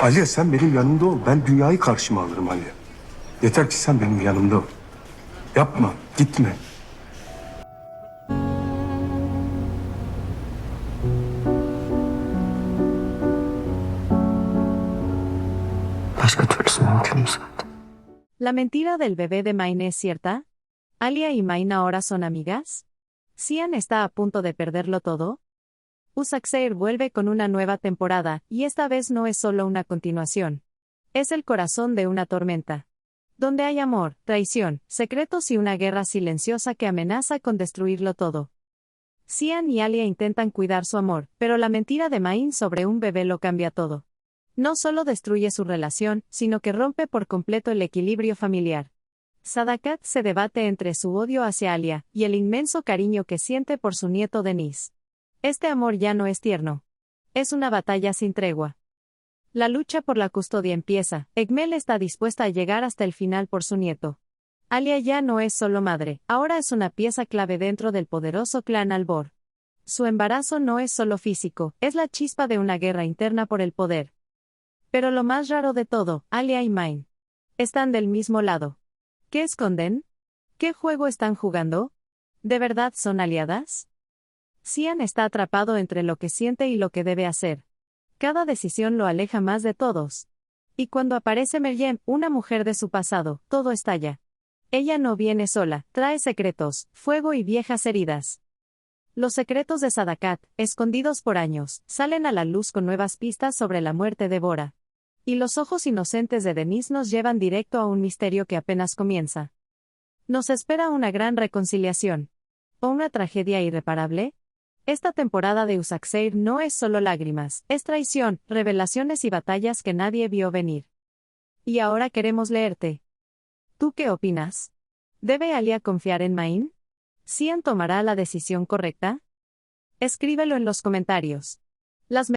Aliye sen benim yanımda ol. Ben dünyayı karşıma alırım Aliye. Yeter ki sen benim yanımda ol. Yapma, gitme. Başka türlüsü mümkün mü zaten? ¿La mentira del bebé de Maine es cierta? ¿Alia y Maine ahora son amigas? ¿Cian está a punto de perderlo todo? Usaxeir vuelve con una nueva temporada, y esta vez no es solo una continuación. Es el corazón de una tormenta. Donde hay amor, traición, secretos y una guerra silenciosa que amenaza con destruirlo todo. Cian y Alia intentan cuidar su amor, pero la mentira de Maine sobre un bebé lo cambia todo. No solo destruye su relación, sino que rompe por completo el equilibrio familiar. Sadakat se debate entre su odio hacia Alia y el inmenso cariño que siente por su nieto Denis. Este amor ya no es tierno. Es una batalla sin tregua. La lucha por la custodia empieza. Egmel está dispuesta a llegar hasta el final por su nieto. Alia ya no es solo madre, ahora es una pieza clave dentro del poderoso clan Albor. Su embarazo no es solo físico, es la chispa de una guerra interna por el poder. Pero lo más raro de todo, Alia y Main. Están del mismo lado. ¿Qué esconden? ¿Qué juego están jugando? ¿De verdad son aliadas? Cian está atrapado entre lo que siente y lo que debe hacer. Cada decisión lo aleja más de todos. Y cuando aparece Meryem, una mujer de su pasado, todo estalla. Ella no viene sola, trae secretos, fuego y viejas heridas. Los secretos de Sadakat, escondidos por años, salen a la luz con nuevas pistas sobre la muerte de Bora. Y los ojos inocentes de Denis nos llevan directo a un misterio que apenas comienza. ¿Nos espera una gran reconciliación? ¿O una tragedia irreparable? Esta temporada de Usaxeir no es solo lágrimas, es traición, revelaciones y batallas que nadie vio venir. Y ahora queremos leerte. ¿Tú qué opinas? ¿Debe Alia confiar en Main? ¿Cian tomará la decisión correcta? Escríbelo en los comentarios. Las